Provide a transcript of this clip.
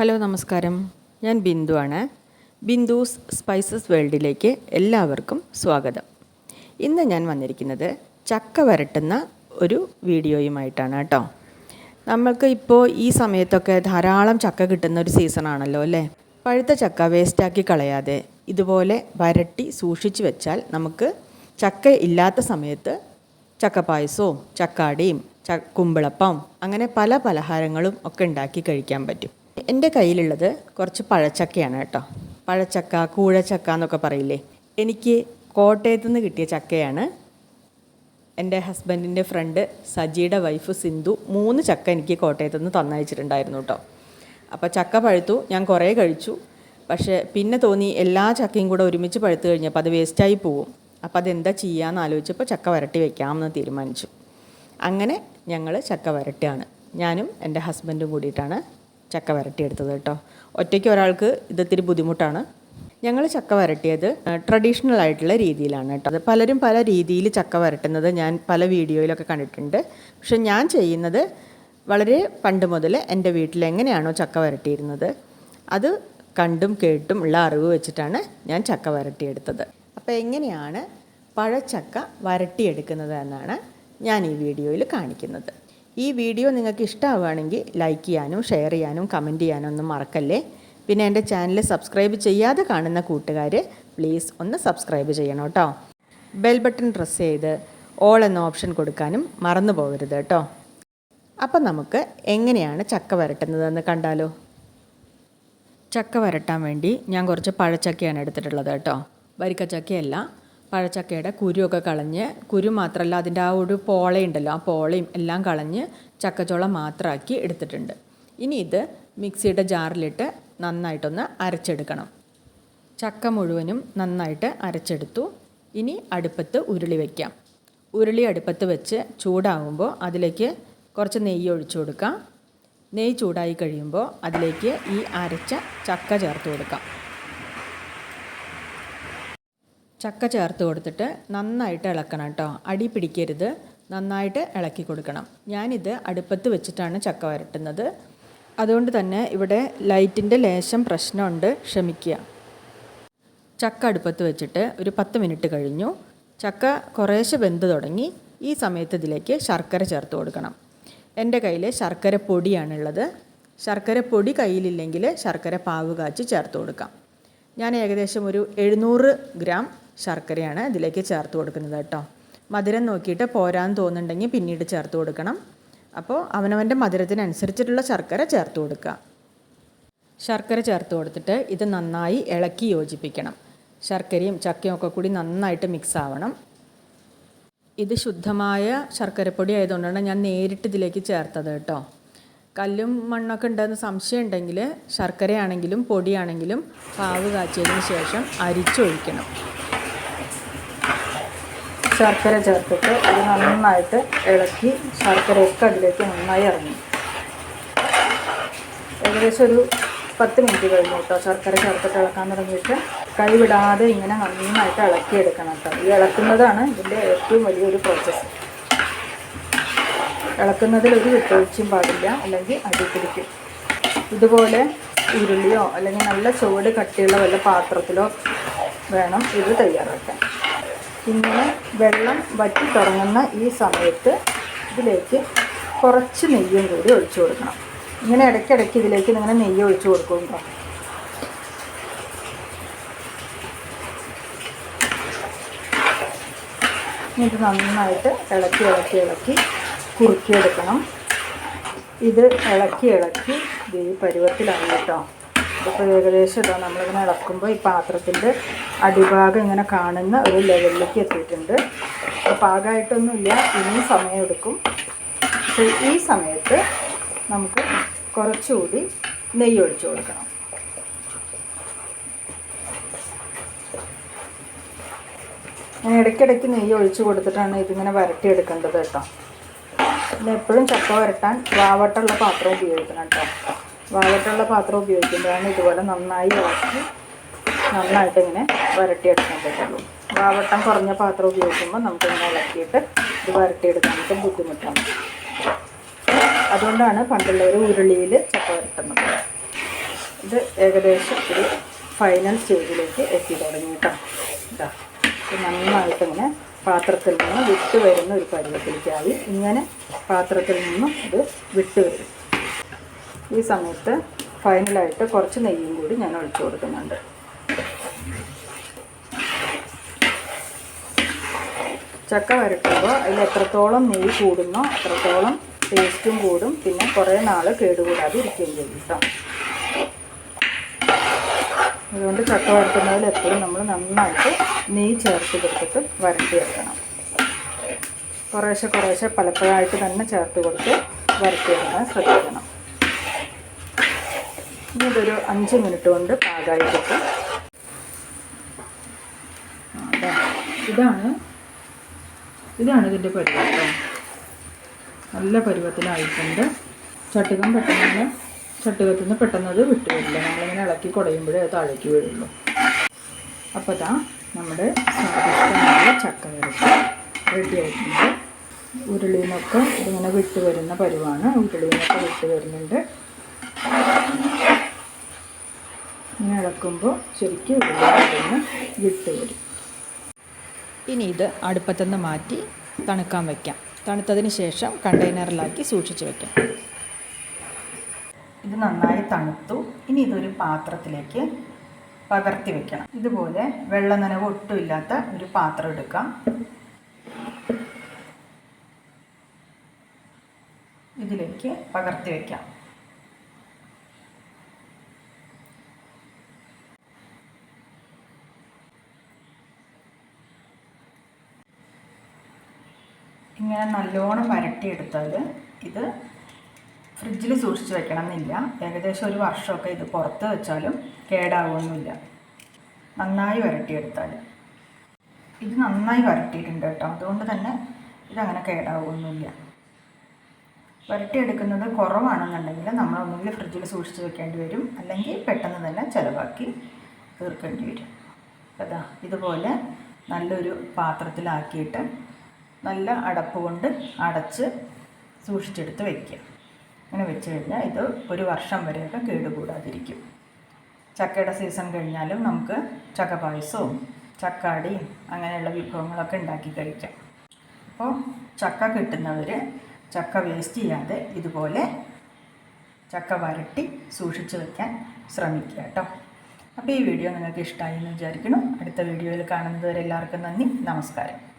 Hello നമസ്കാരം. ഞാൻ ബിന്ദു ആണ്. ബിന്ദുസ് സ്പൈസസ് വേൾഡിലേക്ക് എല്ലാവർക്കും സ്വാഗതം. ഇന്ന് ഞാൻ വന്നിരിക്കുന്നത് ചക്ക വരട്ടുന്ന ഒരു വീഡിയോയുമായിട്ടാണ് കേട്ടോ. നമ്മൾക്ക് ഇപ്പോൾ ഈ സമയത്തൊക്കെ ധാരാളം ചക്ക കിട്ടുന്ന ഒരു സീസണാണല്ലോ അല്ലേ? പഴുത്ത ചക്ക വേസ്റ്റാക്കി കളയാതെ ഇതുപോലെ വരട്ടി സൂക്ഷിച്ചു വെച്ചാൽ നമുക്ക് ചക്ക ഇല്ലാത്ത സമയത്ത് ചക്കപ്പായസവും ചക്കാടിയും ച കുമ്പിളപ്പം അങ്ങനെ പല പലഹാരങ്ങളും ഒക്കെ ഉണ്ടാക്കി കഴിക്കാൻ പറ്റും. എന്റെ കയ്യിലുള്ളത് കുറച്ച് പഴച്ചക്കയാണ് കേട്ടോ. പഴച്ചക്ക കൂഴച്ചക്ക എന്നൊക്കെ പറയില്ലേ. എനിക്ക് കോട്ടയത്തു നിന്ന് കിട്ടിയ ചക്കയാണ്. എന്റെ ഹസ്ബൻഡിന്റെ ഫ്രണ്ട് സജിയുടെ വൈഫ് സിന്ധു മൂന്ന് ചക്ക എനിക്ക് കോട്ടയത്തു നിന്ന് തന്നയച്ചിട്ടുണ്ടായിരുന്നു കേട്ടോ. അപ്പോൾ ചക്ക പഴുത്തു ഞാൻ കുറേ കഴിച്ചു. പക്ഷേ പിന്നെ തോന്നി എല്ലാ ചക്കയും കൂടെ ഒരുമിച്ച് പഴുത്തു കഴിഞ്ഞപ്പോൾ അത് വേസ്റ്റായി പോവും. അപ്പോൾ അതെന്താ ചെയ്യാമെന്ന് ആലോചിച്ചപ്പോൾ ചക്ക വരട്ടി വയ്ക്കാമെന്ന് തീരുമാനിച്ചു. അങ്ങനെ ഞങ്ങൾ ചക്ക വരട്ടിയാണ്. ഞാനും എന്റെ ഹസ്ബൻഡും കൂടിയിട്ടാണ് ചക്ക വരട്ടിയെടുത്തത് കേട്ടോ. ഒറ്റയ്ക്ക് ഒരാൾക്ക് ഇതൊത്തിരി ബുദ്ധിമുട്ടാണ്. ഞങ്ങൾ ചക്ക വരട്ടിയത് ട്രഡീഷണൽ ആയിട്ടുള്ള രീതിയിലാണ് കേട്ടോ. അത് പലരും പല രീതിയിൽ ചക്ക വരട്ടുന്നത് ഞാൻ പല വീഡിയോയിലൊക്കെ കണ്ടിട്ടുണ്ട്. പക്ഷെ ഞാൻ ചെയ്യുന്നത് വളരെ പണ്ട് മുതൽ എന്റെ വീട്ടിൽ എങ്ങനെയാണോ ചക്ക വരട്ടിയിരുന്നത് അത് കണ്ടും കേട്ടും ഉള്ള അറിവ് വെച്ചിട്ടാണ് ഞാൻ ചക്ക വരട്ടിയെടുത്തത്. അപ്പോൾ എങ്ങനെയാണ് പഴച്ചക്ക വരട്ടിയെടുക്കുന്നത് എന്നാണ് ഞാൻ ഈ വീഡിയോയിൽ കാണിക്കുന്നത്. ഈ വീഡിയോ നിങ്ങൾക്ക് ഇഷ്ടമാവുകയാണെങ്കിൽ ലൈക്ക് ചെയ്യാനും ഷെയർ ചെയ്യാനും കമന്റ് ചെയ്യാനും ഒന്നും മറക്കല്ലേ? പിന്നെ എന്റെ ചാനൽ സബ്സ്ക്രൈബ് ചെയ്യാതെ കാണുന്ന കൂട്ടുകാർ പ്ലീസ് ഒന്ന് സബ്സ്ക്രൈബ് ചെയ്യണം കേട്ടോ. ബെൽ ബട്ടൺ പ്രസ് ചെയ്ത് ഓൾ എന്ന ഓപ്ഷൻ കൊടുക്കാനും മറന്നു പോകരുത് കേട്ടോ. അപ്പം നമുക്ക് എങ്ങനെയാണ് ചക്ക വരട്ടുന്നതെന്ന് കണ്ടാലോ? ചക്ക വരട്ടാൻ വേണ്ടി ഞാൻ കുറച്ച് പഴച്ചക്കയാണ് എടുത്തിട്ടുള്ളത് കേട്ടോ. വരിക്കച്ചക്കയല്ല പഴച്ചക്കയുടെ കുരുവൊക്കെ കളഞ്ഞ് കുരു മാത്രമല്ല അതിന്റെ ആ ഒരു പോളയുണ്ടല്ലോ ആ പോളയും എല്ലാം കളഞ്ഞ് ചക്കച്ചോള മാത്രമാക്കി എടുത്തിട്ടുണ്ട്. ഇനി ഇത് മിക്സിയുടെ ജാറിലിട്ട് നന്നായിട്ടൊന്ന് അരച്ചെടുക്കണം. ചക്ക മുഴുവനും നന്നായിട്ട് അരച്ചെടുത്തു. ഇനി അടുപ്പത്ത് ഉരുളി വയ്ക്കാം ഉരുളി അടുപ്പത്ത് വെച്ച് ചൂടാകുമ്പോൾ അതിലേക്ക് കുറച്ച് നെയ്യ് ഒഴിച്ചു കൊടുക്കാം. നെയ്യ് ചൂടായി കഴിയുമ്പോൾ അതിലേക്ക് ഈ അരച്ച ചക്ക ചേർത്ത് കൊടുക്കാം. ചക്ക ചേർത്ത് കൊടുത്തിട്ട് നന്നായിട്ട് ഇളക്കണം കേട്ടോ. അടി പിടിക്കരുത്. നന്നായിട്ട് ഇളക്കി കൊടുക്കണം. ഞാനിത് അടുപ്പത്ത് വെച്ചിട്ടാണ് ചക്ക വരട്ടുന്നത്. അതുകൊണ്ട് തന്നെ ഇവിടെ ലൈറ്റിന്റെ ലേശം പ്രശ്നമുണ്ട്. ക്ഷമിക്കുക. ചക്ക അടുപ്പത്ത് വെച്ചിട്ട് ഒരു പത്ത് മിനിറ്റ് കഴിഞ്ഞു. ചക്ക കുറേശ്ശെ വെന്ത് തുടങ്ങി. ഈ സമയത്ത് ഇതിലേക്ക് ശർക്കര ചേർത്ത് കൊടുക്കണം. എന്റെ കയ്യിൽ ശർക്കര പൊടിയാണുള്ളത്. ശർക്കര പൊടി കയ്യിലില്ലെങ്കിൽ ശർക്കര പാവ് കാച്ചി ചേർത്ത് കൊടുക്കാം. ഞാൻ ഏകദേശം ഒരു എഴുന്നൂറ് ഗ്രാം ശർക്കരയാണ് ഇതിലേക്ക് ചേർത്ത് കൊടുക്കുന്നത് കേട്ടോ. മധുരം നോക്കിയിട്ട് പോരാന്ന് തോന്നുന്നുണ്ടെങ്കിൽ പിന്നീട് ചേർത്ത് കൊടുക്കണം. അപ്പോൾ അവനവന്റെ മധുരത്തിനനുസരിച്ചിട്ടുള്ള ശർക്കര ചേർത്ത് കൊടുക്കുക. ശർക്കര ചേർത്ത് കൊടുത്തിട്ട് ഇത് നന്നായി ഇളക്കി യോജിപ്പിക്കണം. ശർക്കരയും ചക്കയും ഒക്കെ കൂടി നന്നായിട്ട് മിക്സ് ആവണം. ഇത് ശുദ്ധമായ ശർക്കരപ്പൊടി ആയതുകൊണ്ടാണ് ഞാൻ നേരിട്ട് ഇതിലേക്ക് ചേർത്തത് കേട്ടോ. കല്ലും മണ്ണൊക്കെ ഉണ്ടെന്ന് സംശയം ഉണ്ടെങ്കിൽ ശർക്കരയാണെങ്കിലും പൊടിയാണെങ്കിലും പാവ് കാച്ചിയതിന് ശേഷം അരിച്ചൊഴിക്കണം. ശർക്കര ചേർത്തിട്ട് ഇത് നന്നായിട്ട് ഇളക്കി ശർക്കരയൊക്കെ അതിലേക്ക് നന്നായി ഇറങ്ങി. ഏകദേശം ഒരു പത്ത് മിനിറ്റ് കഴിഞ്ഞു കേട്ടോ ശർക്കര ചേർത്തിട്ട് ഇളക്കാൻ തുടങ്ങിയിട്ട്. കൈ വിടാതെ ഇങ്ങനെ നന്നായിട്ട് ഇളക്കിയെടുക്കണം കേട്ടോ. ഈ ഇളക്കുന്നതാണ് ഇതിന്റെ ഏറ്റവും വലിയൊരു പ്രോസസ്സ് ഇളക്കുന്നതിൽ ഒരു വിട്ടുവീഴ്ചയും പാടില്ല അല്ലെങ്കിൽ അടി പിടിക്കും. ഇതുപോലെ ഉരുളിയോ അല്ലെങ്കിൽ നല്ല ചുവട് കട്ടിയുള്ള വല്ല പാത്രത്തിലോ വേണം ഇത് തയ്യാറാക്കാൻ. ഇങ്ങനെ വെള്ളം വറ്റി തുടങ്ങുന്ന ഈ സമയത്ത് ഇതിലേക്ക് കുറച്ച് നെയ്യും കൂടി ഒഴിച്ചു കൊടുക്കണം. ഇങ്ങനെ ഇടയ്ക്കിടയ്ക്ക് ഇതിലേക്ക് ഇങ്ങനെ നെയ്യ് ഒഴിച്ചു കൊടുക്കും ഇത് നന്നായിട്ട് ഇളക്കി ഇളക്കി ഇളക്കി കുറുക്കിയെടുക്കണം. ഇത് ഇളക്കി ഇളക്കി ഈ പരുവത്തിലായി കേട്ടോ ഇതിപ്പോൾ ഏകദേശം ഇതാ നമ്മളിങ്ങനെ ഇളക്കുമ്പോൾ ഈ പാത്രത്തിന്റെ അടിഭാഗം ഇങ്ങനെ കാണുന്ന ഒരു ലെവലിലേക്ക് എത്തിയിട്ടുണ്ട്. അപ്പോൾ പാകമായിട്ടൊന്നുമില്ല ഇനിയും സമയമെടുക്കും. പക്ഷേ ഈ സമയത്ത് നമുക്ക് കുറച്ചുകൂടി നെയ്യ് ഒഴിച്ചു കൊടുക്കണം. ഞാൻ ഇടയ്ക്കിടയ്ക്ക് നെയ്യ് ഒഴിച്ചു കൊടുത്തിട്ടാണ് ഇതിങ്ങനെ വരട്ടിയെടുക്കേണ്ടത് കേട്ടോ. പിന്നെ എപ്പോഴും ചക്ക വരട്ടാൻ വാവട്ടുള്ള പാത്രം ഉപയോഗിക്കണം കേട്ടോ. വാവട്ടുള്ള പാത്രം ഉപയോഗിക്കുമ്പോഴാണ് ഇതുപോലെ നന്നായി ഇളക്കി നന്നായിട്ട് ഇങ്ങനെ വരട്ടിയെടുക്കാൻ പറ്റുള്ളൂ. വാവട്ടം കുറഞ്ഞ പാത്രം ഉപയോഗിക്കുമ്പോൾ നമുക്കിങ്ങനെ ഇളക്കിയിട്ട് ഇത് വരട്ടിയെടുക്കാനായിട്ട് ബുദ്ധിമുട്ടാണ്. അതുകൊണ്ടാണ് പണ്ടുള്ളവർ ഉരുളിയിൽ ചക്ക വരട്ടുന്നത്. ഇത് ഏകദേശം ഒരു ഫൈനൽ സ്റ്റേജിലേക്ക് എത്തി തുടങ്ങി കേട്ടോ. ഇതാ ഇത് നന്നായിട്ട് ഇങ്ങനെ പാത്രത്തിൽ നിന്ന് വിട്ട് വരുന്ന ഒരു പരുവത്തിലേക്കായി ഇങ്ങനെ പാത്രത്തിൽ നിന്നും ഇത് വിട്ട് വരും. ഈ സമയത്ത് ഫൈനലായിട്ട് കുറച്ച് നെയ്യും കൂടി ഞാൻ ഒഴിച്ചു കൊടുക്കുന്നുണ്ട്. ചക്ക വരട്ടുമ്പോൾ അതിൽ എത്രത്തോളം നെയ്യ് കൂടുന്നോ അത്രത്തോളം ടേസ്റ്റും കൂടും. പിന്നെ കുറേ നാൾ കേടുകൂടാതെ ഇരിക്കുകയും ചെയ്യും കേട്ടോ. അതുകൊണ്ട് ചക്ക വരട്ടുന്നതിൽ എപ്പോഴും നമ്മൾ നന്നായിട്ട് നെയ്യ് ചേർത്ത് കൊടുത്തിട്ട് വരട്ടി വെക്കണം കുറേശ്ശെ കുറേശ്ശെ പലപ്പോഴായിട്ട് തന്നെ ചേർത്ത് കൊടുത്ത് വരട്ടി വെക്കാൻ ശ്രദ്ധിക്കണം. ഇനി ഇതൊരു അഞ്ച് മിനിറ്റ് കൊണ്ട് പാകമായി കിട്ടും. ഇതാണ്. ഇതാണ് ഇതിന്റെ പരിവർത്തനം നല്ല പരുവത്തിലായിട്ടുണ്ട് ചട്ടുകം പെട്ടെന്ന് ചട്ടുകത്തിൽ നിന്ന് പെട്ടെന്ന് അത് വിട്ടു നമ്മളിങ്ങനെ ഇളക്കി കുടയുമ്പോഴേ അത് താഴേക്ക് വീഴുള്ളൂ. അപ്പോൾ ഇതാ നമ്മുടെ സ്വാദിഷ്ടമായ ചക്ക വരട്ട് റെഡി ആയിട്ടുണ്ട്. ഉരുളിയിൽ നിന്നൊക്കെ ഇതിങ്ങനെ വിട്ട് വരുന്ന പരുവാണ്. ഉരുളിയിൽ നിന്നൊക്കെ ഇങ്ങനെ ഇളക്കുമ്പോൾ ശരിക്കും ഉരുളിയിൽ നിന്ന് വിട്ട് വരും. ഇനി ഇത് അടുപ്പത്തുനിന്ന് മാറ്റി തണുക്കാൻ വയ്ക്കാം തണുത്തതിന് ശേഷം കണ്ടെയ്നറിലാക്കി സൂക്ഷിച്ച് വയ്ക്കാം ഇത് നന്നായി തണുത്തു. ഇനി ഇതൊരു പാത്രത്തിലേക്ക് പകർത്തി വെക്കണം. ഇതുപോലെ വെള്ള നനവ് ഒട്ടുമില്ലാത്ത ഒരു പാത്രം എടുക്കാം. ഇതിലേക്ക് പകർത്തി വെക്കാം. ഇങ്ങനെ നല്ലോണം വരട്ടിയെടുത്താൽ ഇത് ഫ്രിഡ്ജിൽ സൂക്ഷിച്ച് വെക്കണം എന്നില്ല ഏകദേശം ഒരു വർഷമൊക്കെ ഇത് പുറത്ത് വെച്ചാലും കേടാവുമൊന്നുമില്ല നന്നായി വരട്ടിയെടുത്താൽ ഇത് നന്നായി വരട്ടിയിട്ടുണ്ട് കേട്ടോ. അതുകൊണ്ട് തന്നെ ഇതങ്ങനെ കേടാവുമൊന്നുമില്ല വരട്ടിയെടുക്കുന്നത് കുറവാണെന്നുണ്ടെങ്കിൽ നമ്മൾ ഒന്നുകിൽ ഫ്രിഡ്ജിൽ സൂക്ഷിച്ച് വെക്കേണ്ടി വരും. അല്ലെങ്കിൽ പെട്ടെന്ന് തന്നെ ചിലവാക്കി തീർക്കേണ്ടി വരും. അതാ ഇതുപോലെ നല്ലൊരു പാത്രത്തിലാക്കിയിട്ട് നല്ല അടപ്പ് കൊണ്ട് അടച്ച് സൂക്ഷിച്ചെടുത്ത് വയ്ക്കുക അങ്ങനെ വെച്ച് കഴിഞ്ഞാൽ ഇത് ഒരു വർഷം വരെയൊക്കെ കേടുകൂടാതിരിക്കും. ചക്കയുടെ സീസൺ കഴിഞ്ഞാലും നമുക്ക് ചക്ക പായസവും ചക്കാടിയും അങ്ങനെയുള്ള വിഭവങ്ങളൊക്കെ ഉണ്ടാക്കി കഴിക്കാം. അപ്പോൾ ചക്ക കിട്ടുന്നവർ ചക്ക വേസ്റ്റ് ചെയ്യാതെ ഇതുപോലെ ചക്ക വരട്ടി സൂക്ഷിച്ച് വയ്ക്കാൻ ശ്രമിക്കുക കേട്ടോ. അപ്പോൾ ഈ വീഡിയോ നിങ്ങൾക്ക് ഇഷ്ടമായി എന്ന് വിചാരിക്കുന്നു. അടുത്ത വീഡിയോയിൽ കാണുന്നത് വരെ എല്ലാവർക്കും നന്ദി. നമസ്കാരം.